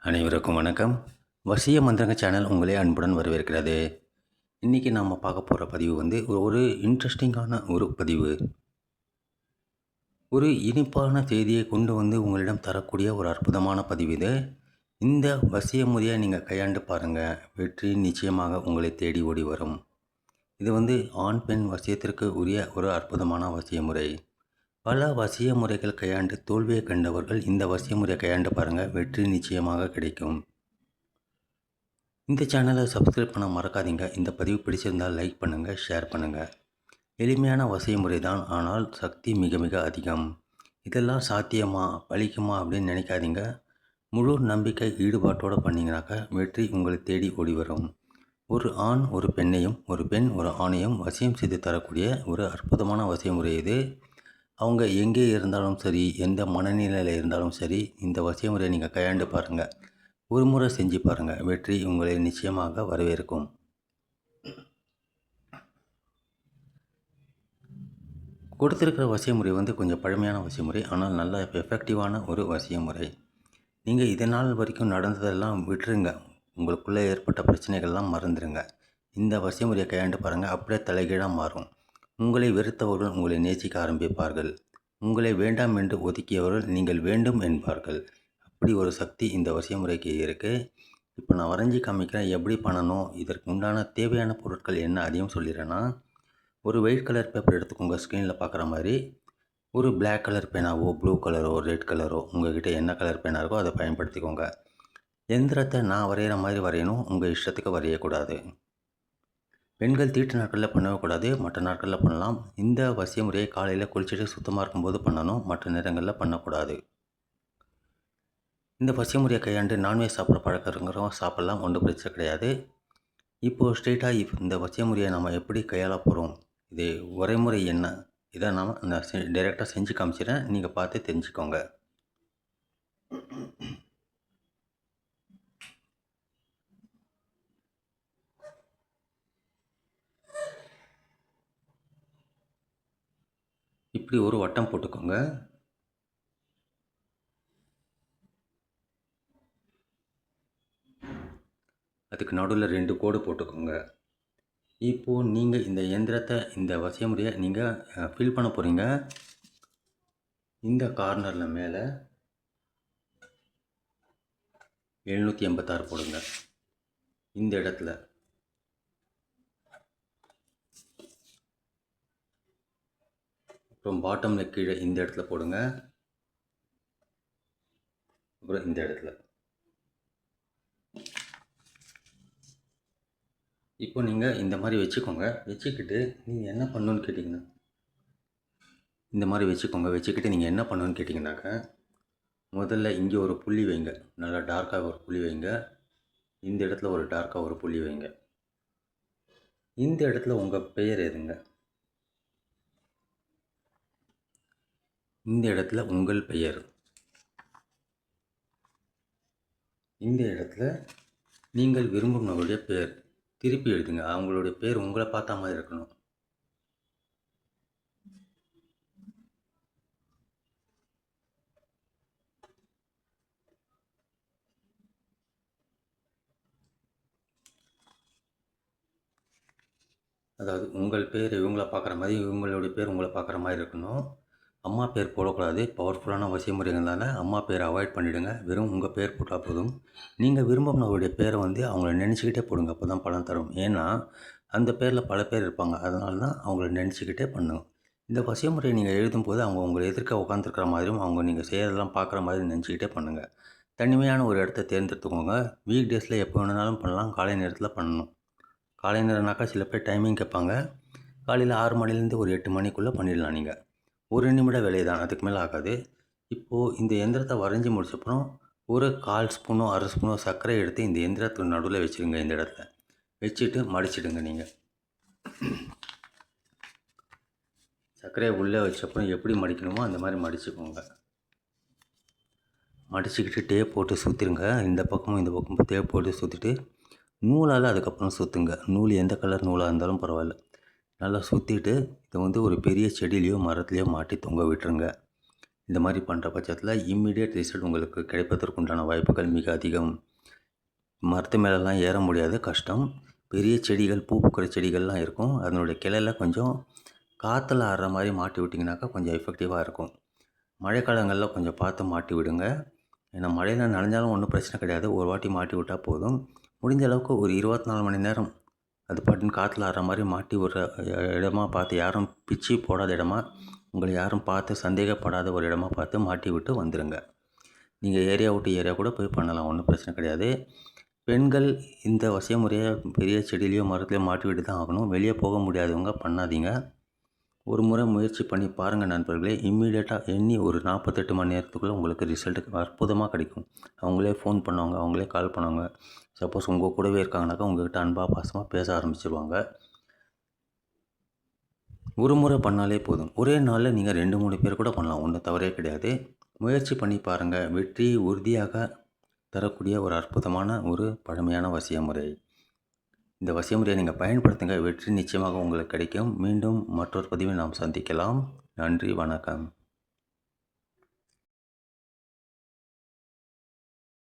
அனைவருக்கும் வணக்கம். வசிய மந்திரங்க சேனல் உங்களே அன்புடன் வரவேற்கிறது. இன்றைக்கி நாம் பார்க்க போகிற பதிவு வந்து ஒரு- ஒரு இன்ட்ரெஸ்டிங்கான ஒரு பதிவு. ஒரு இனிப்பான செய்தியை கொண்டு வந்து உங்களிடம் தரக்கூடிய ஒரு அற்புதமான பதிவு இது. இந்த வசிய முறையை நீங்கள் கையாண்டு பாருங்கள் வெற்றி நிச்சயமாக உங்களை தேடி ஓடி வரும். இது வந்து ஆண் பெண் வசியத்திற்கு உரிய ஒரு அற்புதமான வசிய முறை. பல வசிய முறைகள் கையாண்டு தோல்வியை கண்டவர்கள் இந்த வசிய முறையை கையாண்டு பாருங்கள் வெற்றி நிச்சயமாக கிடைக்கும். இந்த சேனலை சப்ஸ்கிரைப் பண்ண மறக்காதீங்க. இந்த பதிவு பிடிச்சிருந்தால் லைக் பண்ணுங்கள் ஷேர் பண்ணுங்கள் எளிமையான வசிய முறை தான் ஆனால் சக்தி மிக மிக அதிகம். இதெல்லாம் சாத்தியமா பழிக்குமா அப்படின்னு நினைக்காதீங்க. முழு நம்பிக்கை ஈடுபாட்டோடு பண்ணிங்கனாக்கா வெற்றி உங்களை தேடி ஓடி வரும். ஒரு ஆண் ஒரு பெண்ணையும் ஒரு பெண் ஒரு ஆணையும் வசியம் செய்து தரக்கூடிய ஒரு அற்புதமான வசிய முறை இது. அவங்க எங்கே இருந்தாலும் சரி எந்த மனநிலையில் இருந்தாலும் சரி இந்த வசிய முறையை நீங்கள் கையாண்டு பாருங்கள் ஒரு முறை செஞ்சு பாருங்கள் வெற்றி உங்களை நிச்சயமாக வரவேற்கும். கொடுத்துருக்கிற வசிய முறை வந்து கொஞ்சம் பழமையான வசிய முறை ஆனால் நல்ல எஃபெக்டிவான ஒரு வசிய முறை. நீங்கள் இதனால் நாள் வரைக்கும் நடந்ததெல்லாம் விட்டுருங்க. உங்களுக்குள்ளே ஏற்பட்ட பிரச்சனைகள்லாம் மறந்துடுங்க இந்த வசிய முறையை கையாண்டு பாருங்கள் அப்படியே தலைகீழாக மாறும். உங்களை வெறுத்தவர்கள் உங்களை நேசிக்க ஆரம்பிப்பார்கள். உங்களை வேண்டாம் என்று ஒதுக்கியவர்கள் நீங்கள் வேண்டும் என்பார்கள். அப்படி ஒரு சக்தி இந்த வசிய முறைக்கு இருக்குது இப்போ நான் வரைஞ்சி காமிக்கிறேன் எப்படி பண்ணணும்? இதற்கு உண்டான தேவையான பொருட்கள் என்ன அதையும் சொல்லிடுறேன்னா ஒரு ஒயிட் கலர் பேப்பர் எடுத்துக்கோங்க ஸ்க்ரீனில் பார்க்குற மாதிரி. ஒரு பிளாக் கலர் பேனாவோ ப்ளூ கலரோ ரெட் கலரோ உங்கள்கிட்ட என்ன கலர் பேனா இருக்கோ அதை பயன்படுத்திக்கோங்க. எந்திரத்தை நான் வரைகிற மாதிரி வரையணும் உங்கள் இஷ்டத்துக்கு வரையக்கூடாது. பெண்கள் தீட்டு நாட்களில் பண்ணக்கூடாது மற்ற நாட்களில் பண்ணலாம். இந்த வசிய முறையை காலையில் குளிச்சுட்டு சுத்தமாக இருக்கும்போது பண்ணணும் மற்ற நேரங்களில் பண்ணக்கூடாது. இந்த வசிய முறையை கையாண்டு நான்வெஜ் சாப்பிட்ற பழக்கம் இருக்கிறவங்க சாப்பிட்லாம் ஒன்றும் பிரச்சனை கிடையாது. இப்போது ஸ்ட்ரெயிட்டாக இப்போ இந்த வசிய முறையை நம்ம எப்படி கையாள போகிறோம் இது உரைமுறை என்ன? இதை நாம் நான் டைரெக்டாக செஞ்சு காமிச்சிடுறேன் நீங்கள் பார்த்து தெரிஞ்சுக்கோங்க. இப்படி ஒரு வட்டம் போட்டுக்கோங்க. அதுக்கு நடுவில் ரெண்டு கோடு போட்டுக்கோங்க. இப்போது நீங்கள் இந்த இயந்திரத்தை இந்த வசிய முறையை நீங்கள் ஃபில் பண்ண போகிறீங்க இந்த கார்னரில் மேலே எழுநூற்றி எண்பத்தாறு போடுங்க. இந்த இடத்துல. அப்புறம் பாட்டமில் கீழே இந்த இடத்துல போடுங்க. அப்புறம் இந்த இடத்துல. இப்போ நீங்கள் இந்த மாதிரி வச்சுக்கோங்க. வச்சுக்கிட்டு நீங்கள் என்ன பண்ணணுன்னு கேட்டிங்கன்னா இந்த மாதிரி வச்சுக்கோங்க. வச்சுக்கிட்டு நீங்கள் என்ன பண்ணணுன்னு கேட்டிங்கனாக்க முதல்ல இங்கே ஒரு புள்ளி வைங்க. நல்லா டார்க்காக ஒரு புள்ளி வைங்க. இந்த இடத்துல ஒரு டார்க்காக ஒரு புள்ளி வைங்க. இந்த இடத்துல உங்கள் பெயர் எதுங்க? இந்த இடத்துல உங்கள் பெயர். இந்த இடத்துல நீங்கள் விரும்பும் நபருடைய பெயர். திருப்பி எழுதுங்க. அவங்களுடைய பேர் உங்களை பார்த்த மாதிரி இருக்கணும். அதாவது உங்கள் பேர் இவங்கள பார்க்குற மாதிரி இவங்களுடைய பேர் உங்களை பார்க்குற மாதிரி இருக்கணும். அம்மா பேர் போடக்கூடாது. பவர்ஃபுல்லான வசிய அம்மா பேரை அவாய்ட் பண்ணிவிடுங்க வெறும் உங்கள் பேர் போட்டால் போதும். நீங்கள் விரும்பினவருடைய பேரை வந்து அவங்கள நினச்சிக்கிட்டே போடுங்க. அப்போ தான் பலன் தரும். ஏன்னா அந்த பேரில் பல பேர் இருப்பாங்க. அதனால தான் அவங்கள நினச்சிக்கிட்டே பண்ணுங்க. இந்த வசியமுறையை நீங்கள் எழுதும்போது அவங்க உங்களை எதிர்க்க உட்காந்துருக்கிற மாதிரியும் அவங்க நீங்கள் செய்கிறதெல்லாம் பார்க்குற மாதிரி நினச்சிக்கிட்டே பண்ணுங்கள் தனிமையான ஒரு இடத்த தேர்ந்தெடுத்துக்கோங்க. வீக் டேஸில் எப்போ வேணுனாலும் பண்ணலாம். காலை நேரத்தில் பண்ணணும். காலை நேரம்னாக்கா சில பேர் டைமிங் கேட்பாங்க. காலையில் ஆறு மணிலேருந்து ஒரு எட்டு மணிக்குள்ளே பண்ணிடலாம் நீங்கள் ஒரு நிமிட வேலை தான் அதுக்கு மேலே ஆகாது. இப்போது இந்த எந்திரத்தை வரைஞ்சி முடிச்சப்புறம் ஒரு கால் ஸ்பூனோ அரை ஸ்பூனோ சர்க்கரை எடுத்து இந்த எந்திரத்துக்கு நடுவில் வச்சுருங்க இந்த இடத்துல. வச்சுட்டு மடிச்சிடுங்க நீங்கள் சர்க்கரையை உள்ளே வச்சப்புறம் எப்படி மடிக்கணுமோ அந்த மாதிரி மடிச்சுக்கோங்க. மடிச்சுக்கிட்டு டேப் போட்டு சுற்றிருங்க இந்த பக்கமும் இந்த பக்கமும் டேப் போட்டு சுற்றிட்டு நூலால் அதுக்கப்புறம் சுற்றுங்க நூல் எந்த கலர் நூலாக இருந்தாலும் பரவாயில்ல. நல்லா சுற்றிட்டு இதை வந்து ஒரு பெரிய செடியிலையோ மரத்துலையோ மாட்டி தொங்க விட்டுருங்க. இந்த மாதிரி பண்ணுற பட்சத்தில் இம்மிடியட் ரிசல்ட் உங்களுக்கு கிடைப்பதற்குண்டான வாய்ப்புகள் மிக அதிகம். மரத்து மேலெல்லாம் ஏற முடியாது கஷ்டம். பெரிய செடிகள் பூ பூக்கிற செடிகள்லாம் இருக்கும். அதனுடைய கிளையில் கொஞ்சம் காற்றுல ஆடுற மாதிரி மாட்டி விட்டிங்கனாக்கா கொஞ்சம் எஃபெக்டிவாக இருக்கும். மழைக்காலங்களில் கொஞ்சம் பார்த்து மாட்டி விடுங்க. ஏன்னா மழையில் நனைஞ்சாலும் ஒன்றும் பிரச்சனை கிடையாது. ஒரு வாட்டி மாட்டி விட்டால் போதும். முடிஞ்ச அளவுக்கு ஒரு இருபத்தி நாலு மணி நேரம் அது பாட்டுன்னு காற்றுல ஆடுற மாதிரி மாட்டி ஒரு இடமா பார்த்து யாரும் பிச்சு போடாத இடமா உங்களை யாரும் பார்த்து சந்தேகப்படாத ஒரு இடமா பார்த்து மாட்டி விட்டு வந்துடுங்க நீங்கள் ஏரியா விட்டு ஏரியா கூட போய் பண்ணலாம் ஒன்றும் பிரச்சனை கிடையாது. பெண்கள் இந்த வசிய முறையை பெரிய செடியிலையோ மரத்துலையோ மாட்டி விட்டு தான் ஆகணும். வெளியே போக முடியாதவங்க பண்ணாதீங்க. ஒரு முறை முயற்சி பண்ணி பாருங்கள் நண்பர்களே. இம்மீடியட்டாக எண்ணி ஒரு நாற்பத்தெட்டு மணி நேரத்துக்குள்ளே உங்களுக்கு ரிசல்ட்டு அற்புதமாக கிடைக்கும். அவங்களே ஃபோன் பண்ணுவாங்க அவங்களே கால் பண்ணுவாங்க. சப்போஸ் உங்கள் கூடவே இருக்காங்கனாக்கா உங்கள்கிட்ட அன்பாக பாசமாக பேச ஆரம்பிச்சிருவாங்க. ஒரு முறை பண்ணாலே போதும். ஒரே நாளில் நீங்கள் ரெண்டு மூணு பேர் கூட பண்ணலாம். ஒன்றும் தவறே கிடையாது. முயற்சி பண்ணி பாருங்கள் வெற்றி உறுதியாக தரக்கூடிய ஒரு அற்புதமான ஒரு பழமையான வசிய முறை. இந்த வசியமுறையை நீங்கள் பயன்படுத்துங்க. வெற்றி நிச்சயமாக உங்களுக்கு கிடைக்கும். மீண்டும் மற்றொரு பதிவில் நாம் சந்திக்கலாம். நன்றி வணக்கம்.